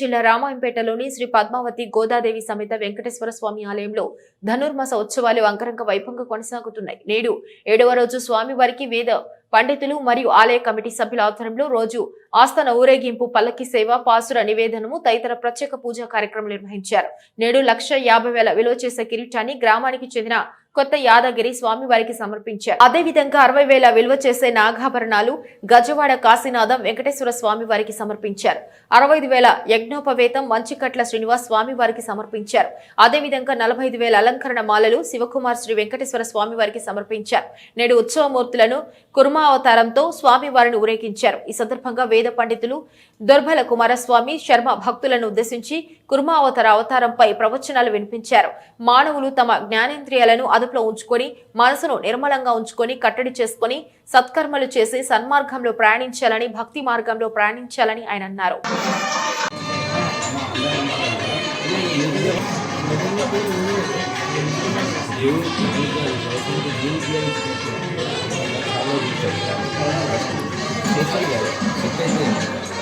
జిల్లా రామాయంపేటలోని శ్రీ పద్మావతి గోదాదేవి సమేత వెంకటేశ్వర స్వామి ఆలయంలో ధనుర్మాస ఉత్సవాలు అంకరంగ వైభవంగా కొనసాగుతున్నాయి. నేడు ఏడవ రోజు స్వామివారికి వేద పండితులు మరియు ఆలయ కమిటీ సభ్యుల ఆధ్వర్యంలో రోజు ఆస్థాన ఊరేగింపు పల్లకి సేవ పాసుర నివేదనము తదితర ప్రత్యేక పూజా కార్యక్రమం నిర్వహించారు. నేడు లక్ష యాభై వేల విలువ చేసే కిరీటాన్ని గ్రామానికి చెందిన కొత్త యాదగిరి స్వామి వారికి సమర్పించారు అదేవిధంగా అరవై వేల విలువ చేసే నాగాభరణాలు గజవాడ కాశీనాథం వెంకటేశ్వర స్వామి వారికి సమర్పించారు. అరవై ఐదు వేల యజ్ఞోపవేతం మంచికట్ల శ్రీనివాస్ స్వామి వారికి సమర్పించారు అదేవిధంగా నలభై ఐదు వేల అలంకరణ మాలలు శివకుమార్ శ్రీ వెంకటేశ్వర స్వామి వారికి సమర్పించారు. నేడు ఉత్సవమూర్తులను కుర్మ అవతారంతో స్వామి వారిని ఊరేగించారు. ఈ సందర్భంగా వేద పండితులు దొర్భల కుమారస్వామి శర్మ భక్తులను ఉద్దేశించి కుర్మా అవతార అవతారంపై ప్రవచనాలు వినిపించారు. మానవులు తమ జ్ఞానేంద్రియాలను అదుపులో ఉంచుకొని మనసును నిర్మలంగా ఉంచుకొని కట్టడి చేసుకొని సత్కర్మలు చేసి సన్మార్గంలో ప్రయాణించాలని భక్తి మార్గంలో ప్రయాణించాలని ఆయన అన్నారు. 絶対なんだけど、絶対や。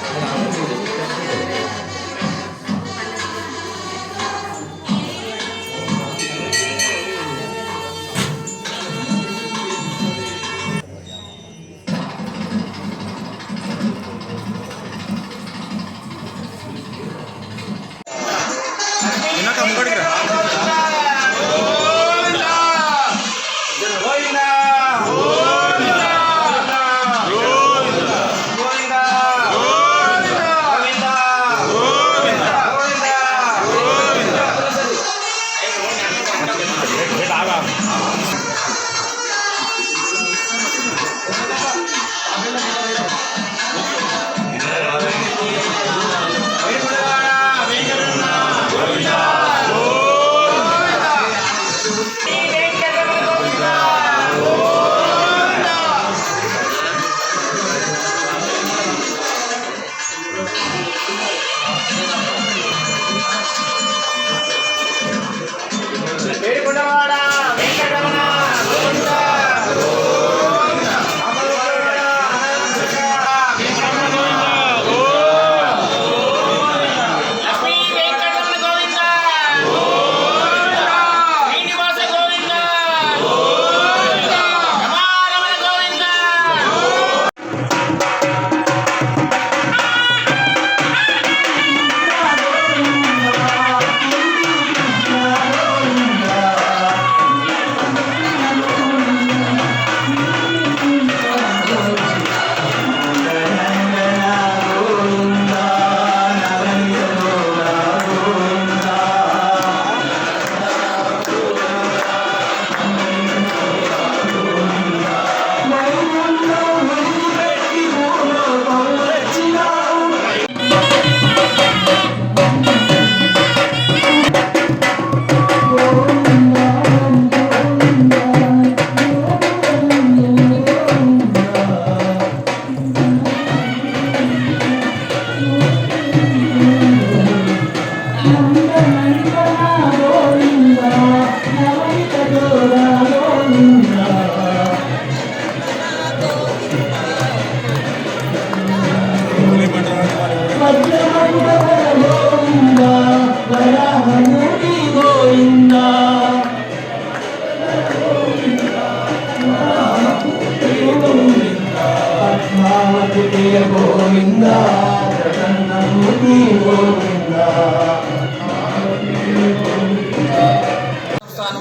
స్థానం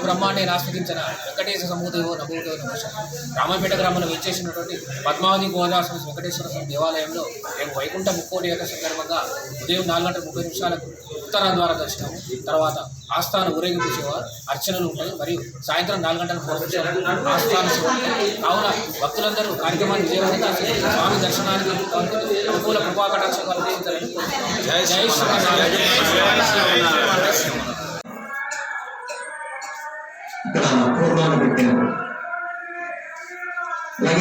బ్రహ్మాండే ఆస్వాదించిన వెంకటేశ్వర సమూదేవో నభూదేవో నమశ రామపేట గ్రామంలో వచ్చేసినటువంటి పద్మావతి గోదావరి వెంకటేశ్వర స్వామి దేవాలయంలో మేము వైకుంఠ ముక్కోటి యొక్క సందర్భంగా ఉదయం నాలుగు గంటల ముప్పై నిమిషాలకు ఉత్తర ద్వార దర్శనం తర్వాత ఆస్థాన ఊరేగింపు సేవ అర్చనలు ఉంటాయి మరియు సాయంత్రం నాలుగు గంటల పూర్వం ఆస్థాన సేవ కావున భక్తులందరూ కార్యక్రమాన్ని విజయవంతంగా స్వామి దర్శనానికి అనుకూల కృపాకటాక్షం జై జై శ్రీ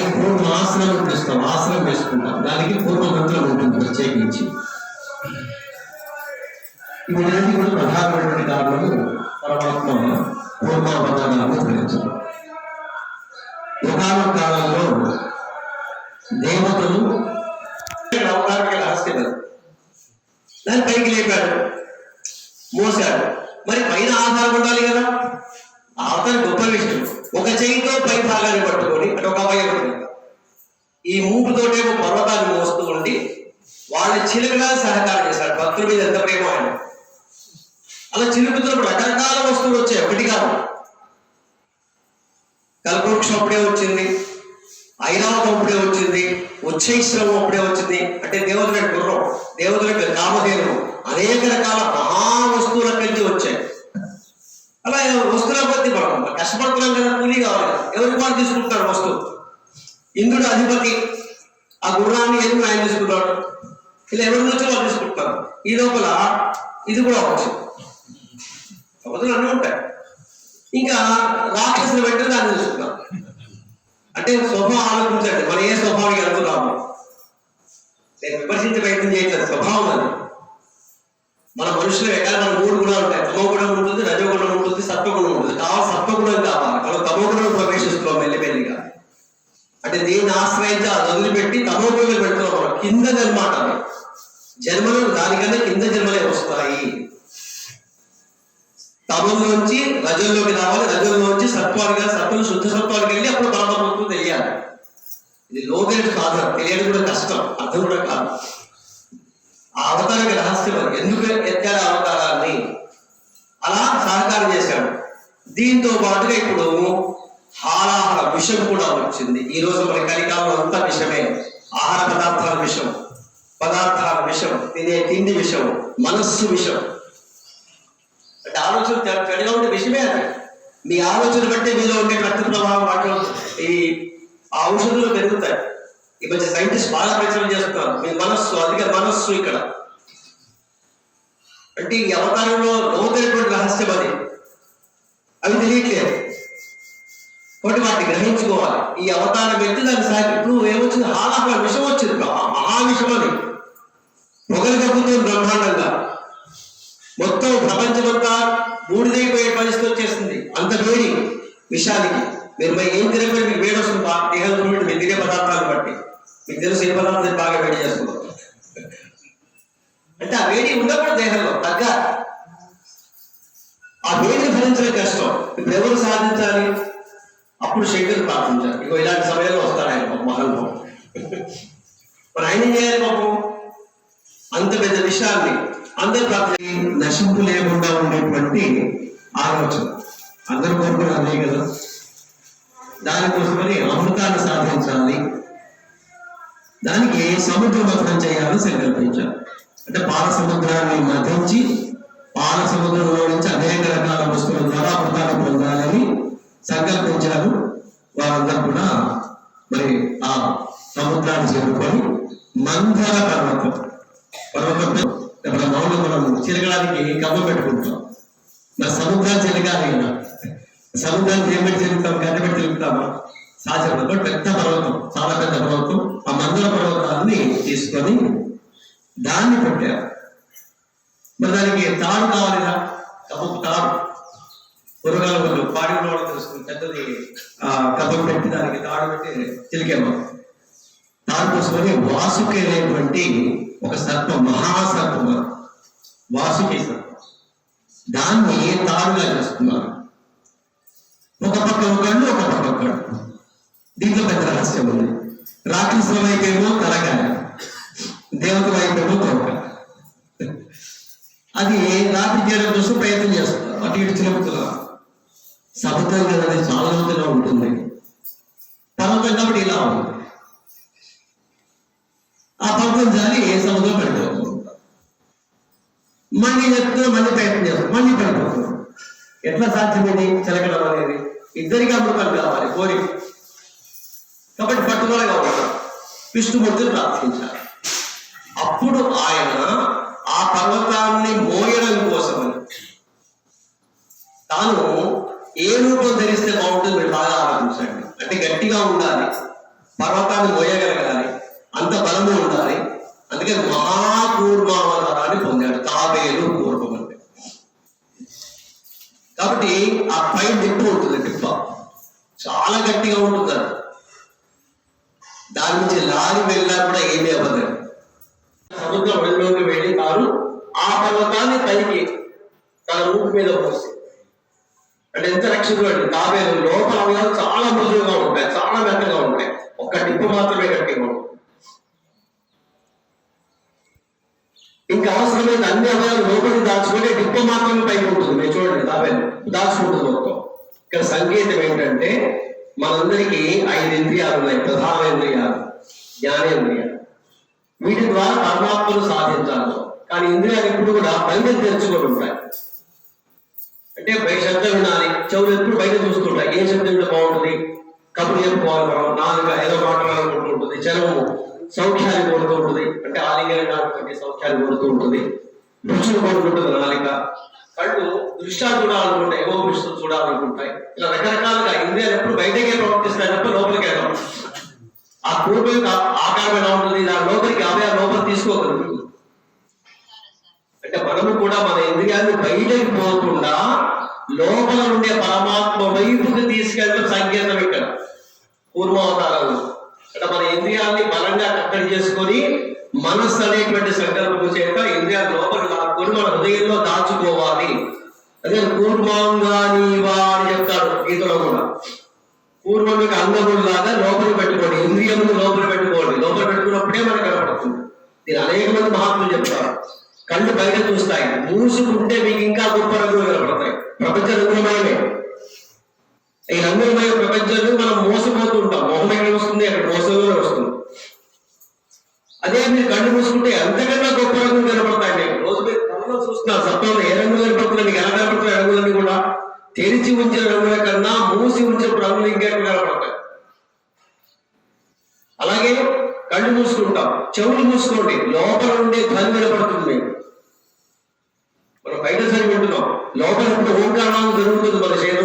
అలాగే పూర్వ ఆసనం చేస్తాం ఆసనం వేసుకుంటాం. దానికి పూర్వమంత్రం ఉంటుంది ప్రత్యేకించి. ఇవన్నీ కూడా ప్రధానమైనటువంటి కారణము. పరమాత్మ పూర్వాపదానాలను ధరించడం ఒకనొక కాలంలో దేవతలు నవకారక రహస్యం దాన్ని పైకి లేపాడు మోసాడు మరి పైన ఆధారం ఉండాలి కదా? ఆధారం గొప్ప విషయం ఒక చెయ్యితో పై భాగాన్ని పట్టుకో ఈ మూపుతోటేమో పర్వతాన్ని మోస్తూ ఉండి వాళ్ళ చిలుకగా సహకారం చేశాడు. భక్తుల మీద ఎంత ప్రేమ ఆయన. అలా చిలుకుతున్నప్పుడు రకరకాల వస్తువులు వచ్చాయి. ఒకటి కాదు. కల్పవృక్షం అప్పుడే వచ్చింది. ఐరావతం అప్పుడే వచ్చింది. ఉచ్చైశ్రవం అప్పుడే వచ్చింది. అంటే దేవతల గుర్రం దేవతల యొక్క కామధేను అనేక రకాల మహా వస్తువుల కలిసి వచ్చాయి. అలా వస్తువుల కొద్ది మనం కష్టపడుతున్నాం కదా కూలీ కావాలి ఎవరికి వాళ్ళు తీసుకుంటారు వస్తువు? ఇంద్రుడు అధిపతి ఆ గుర్రాన్ని ఎందుకు ఆయన తీసుకుంటాడు ఇలా ఎవరి నుంచి వాళ్ళు తీసుకుంటారు? ఈ లోపల ఇది కూడా అవచ్చు అవతలు అన్నీ ఉంటాయి. ఇంకా రాక్షసులు వెంటనే దాన్ని తీసుకుంటాం అంటే స్వభావం ఆలోచించండి. మన ఏ స్వభావానికి వెళ్తున్నాము? నేను విమర్శించే ప్రయత్నం చేయలేదు స్వభావం అది. మన మనుషులు ఎక్కడ మన మూడు గుణాలు ఉంటాయి. తమో గుణం ఉంటుంది రజోగుణం ఉంటుంది సత్వగుణం ఉంటుంది. కావాలి సత్వగుణం కావాలి. మనం తమో గుణం అంటే దీన్ని ఆశ్రయించి అది వదిలిపెట్టి తమో గుణంలో పెడుతున్నాం మనం కింద జన్మ అంటారు జన్మలు దానికన్నా కింద జన్మలే వస్తాయి. తమంలోంచి రజంలోకి రావాలి రజంలోంచి సత్వాలుగా సత్వం శుద్ధ సత్వాలకు వెళ్ళి అప్పుడు పరమాత్మకు తెలియాలి. ఇది లోతైన సాధన తెలియడం కూడా కష్టం అర్థం కూడా కాదు. ఆ అవతారానికి రహస్యం ఎందుకు ఎత్తాడు ఆ అవతారాన్ని? అలా సహకారం చేశాడు. దీంతో పాటుగా ఇప్పుడు హాలాహల విషం కూడా వచ్చింది. ఈ రోజు మన కలికాలంలో అంతా విషమే. ఆహార పదార్థాల విషం పదార్థాల విషం తినే తిండి విషం మనస్సు విషం అంటే ఆలోచన చెడుగా ఉండే విషమే అది. మీ ఆలోచన బట్టే మీలో ఉండే రక్త ప్రభావం వాటిలో ఈ ఆ ఔషధులు పెరుగుతాయి. ఈ మధ్య సైంటిస్ట్ బాగా ప్రచారం చేస్తున్నారు. మీ మనస్సు అధిక మనస్సు ఇక్కడ. అంటే ఈ అవతారంలో లోతైనటువంటి రహస్యం అది అవి తెలియట్లేదు కాబట్టి వాటిని గ్రహించుకోవాలి. ఈ అవతారం ఎత్తి దాన్ని సాగి నువ్వు ఏమొచ్చింది? హాలాహల విషం వచ్చింది. మహావిషం పొగలు కప్పుతుంది బ్రహ్మాండంగా. మొత్తం ప్రపంచమంతా బూడిదైపోయే పరిస్థితి వచ్చేస్తుంది అంత వేడి విషానికి. మీరు మరి ఏం తినకపోయి మీకు వేడి వస్తుంది. బాగా దేహం చూడండి మీరు తినే పదార్థాలు బట్టి. మీకు తెలుసు ఏ పదార్థాలు బాగా వేడి చేస్తున్నారు. అంటే ఆ వేడి ఉండకూడదు దేహంలో తగ్గ ఆ వేడిని భరించడం కష్టం. ఇప్పుడు ఎవరు సాధించాలి? అప్పుడు శంకర్ ప్రార్థించారు ఇగో ఇలాంటి సమయంలో వస్తాడు ఆయన పాపం మహానుభావం మరి ఆయన ఏం చేయాలి పాపం? అంత పెద్ద విషయాన్ని అందరు ప్రార్థన నశింపు లేకుండా ఉండేటువంటి ఆలోచన. అందరు కోరుకుని అదే కదా? దానికోసమని అమృతాన్ని సాధించాలి. దానికి సముద్ర మథనం చేయాలని సంకల్పించారు అంటే పాల సముద్రాన్ని మథించి పాల సముద్రంలో నుంచి అనేక రకాల వస్తువుల ద్వారా అమృతాన్ని పొందాలని సంకల్పించారు వారందరూ కూడా మరి ఆ సముద్రాన్ని చేరుకొని మందర పర్వతం. పర్వతం ఇప్పుడు మౌనం మనం చిరగడానికి కమ్మ పెట్టుకుంటాం. మరి సముద్రాన్ని చెరగాలి కదా. సముద్రాన్ని ఏమిటి చెరుగుతాం గడ్డ పెట్టి తిరుగుతామా సాధ్యం పెద్ద పర్వతం చాలా పెద్ద పర్వతం. ఆ మందర పర్వతాన్ని తీసుకొని దాన్ని పెట్టారు. మరి దానికి తాడు కావాలిరా కమ్మకు తాడు. పురగాల వాళ్ళు పాడి వాళ్ళు తెలుస్తుంది పెద్దది డబ్బులు పెట్టి దానికి తాడు పెట్టి చిలికేమో దానికోసమని వాసుకి అనేటువంటి ఒక సర్పం మహాసర్పం అది. వాసుకి సర్పం దాన్ని తాడుగా చేస్తున్నారు. ఒక పక్క ఒకళ్ళు ఒక పక్క ఒకళ్ళు. దీంట్లో పెద్ద రహస్యం ఉంది. రాక్షసుల వైపేమో తలకాయ దేవత వైపేమో తోక. అది రాత్రి చేయడం కోసం ప్రయత్నం చేస్తున్నారు. అటు ఇటు చిలుపుతున్నారు సముద్రం కదా చాలా లోతుగా ఉంటుంది. పర్వతం కాబట్టి ఇలా ఉంది. ఆ పర్వతం జారి ఏ సముద్రం పడిపోతుంది? మళ్ళీ చెప్తున్నా మళ్ళీ ప్రయత్నం చేస్తాం మళ్ళీ పడిపోతున్నాం ఎట్లా సాధ్యమైంది? చిలకడం అనేది. ఇద్దరికి అమృతం కావాలి కోరిక కాబట్టి పట్టుదలగా ఉంటారు విష్ణుమూర్తిని ప్రార్థించాలి. అప్పుడు ఆయన ఆ పర్వతాన్ని మోయడం కోసమని. తాను ఏ రూపం ధరిస్తే బాగుంటుంది మీరు బాగా ఆలోచించండి. అంటే గట్టిగా ఉండాలి. పర్వతాన్ని మోయగలగాలి. అంత బలము ఉండాలి. అందుకే మహాకూర్మావతారాన్ని పొందాడు. తాబేలు పూర్వం అంటే. కాబట్టి ఆ పై నిప్పు ఉంటుంది నిప్ప చాలా గట్టిగా ఉంటుంది దాని నుంచి లారి వెళ్ళినా కూడా ఏమీ అవ్వదు. సముద్రం ఒడిలోకి వెళ్ళి తాను పర్వతాన్ని పైకి తన రూపు మీద పోసి అంటే ఎంత రక్షకుడు అంటే తాబేలు లోపల అవయవాలు చాలా మృదువుగా ఉంటాయి చాలా మెత్తగా ఉంటాయి. ఒక్క టిప్పు మాత్రమే గట్టిగా ఇంకా అవసరమైన అన్ని అవయవాలు లోపలికి దాచుకుంటే టిప్పు మాత్రమే పైకి ఉంటుంది. మీరు చూడండి తాబేలు దాచుకుంటుంది మొత్తం. ఇక్కడ సంకేతం ఏంటంటే మనందరికీ ఐదు ఇంద్రియాలు ఉన్నాయి. ప్రధాన ఇంద్రియాలు జ్ఞానేంద్రియాలు వీటి ద్వారా పరమాత్మను సాధించాలి. కానీ ఇంద్రియాలు ఎప్పుడు కూడా బయట తెరుచుకొని ఉంటాయి. అంటే పై శబ్దం చెవులు ఎప్పుడు బయట చూసుకుంటా ఏ శబ్దం వింటే బాగుంటుంది కబురు చెప్పుకోవాలి మనం నాలుక ఏదో మాట్లాడాలనుకుంటుంటుంది చర్మము సౌఖ్యాన్ని కోరుతూ ఉంటుంది అంటే ఆలింగనం కాబట్టి సౌఖ్యాన్ని కోరుతూ ఉంటుంది రుచులు కోరుకుంటుంది నాలిక. కళ్ళు దృష్టాలు చూడాలనుకుంటాయి ఏవో దృష్టిలు చూడాలనుకుంటాయి. ఇలా రకరకాలుగా ఇంద్రియాలు ఎప్పుడు బయటకే ప్రవర్తిస్తాయి తప్ప లోపలికి వెళ్ళాం ఆ కూర్పు యొక్క ఆకారం ఎలా ఉంటుంది దాని లోపలికి ఆమె లోపల తీసుకోగలుగుతుంది అంటే మనము కూడా మన ఇంద్రియాన్ని బయటకి పోకుండా లోపల ఉండే పరమాత్మ వైపుకి తీసుకెళ్ళడం సంకేతం ఇక్కడ. పూర్వావతారంలో. అంటే మన ఇంద్రియాన్ని బలంగా కట్టడి చేసుకొని మనస్సు అనేటువంటి సంకల్పం చేత ఇంద్రియాలు లోపల లాక్కొని మన హృదయంలో దాచుకోవాలి. అదే కూర్మాంగానీవా అని చెప్తాడు గీతలో కూడా. పూర్వం మీకు అంగములాగా లోపల పెట్టుకోండి. ఇంద్రియములు లోపల పెట్టుకోండి. లోపల పెట్టుకున్నప్పుడే మనకు కనపడుతుంది. దీని అనేక మంది మహాత్ములు చెప్తారు. కళ్ళు బయట చూస్తాయి. మూసుకుంటే మీకు ఇంకా గొప్ప రంగులు కనపడతాయి. ప్రపంచ రంగులమయమే ఈ రంగులమయ ప్రపంచంలో మనం మోసపోతూ ఉంటాం. మొహం ఎక్కడ వస్తుంది? అక్కడ మోసంలో వస్తుంది. అదే మీరు కళ్ళు మూసుకుంటే అంతకన్నా గొప్ప రంగులు కనపడతాయి. నేను రోజు మీరు కళ్ళలో చూస్తున్నారు. సత్వంలో ఏ రంగులు కనపడుతున్నాయి? మీకు ఎలా కనపడుతున్నాయి రంగులన్నీ కూడా? తెరిచి ఉంచిన రంగుల కన్నా మూసి ఉంచిన రంగులు ఇంకా కనపడతాయి. అలాగే కళ్ళు మూసుకుంటాం. చెవులు మూసుకోండి. లోపల ఉండే ధ్వని వినపడుతుంది. మనం బయట చదివి ఉంటున్నాం. లోపల ఇప్పుడు ఓంకారం జరుగుతుంది మన శరీరం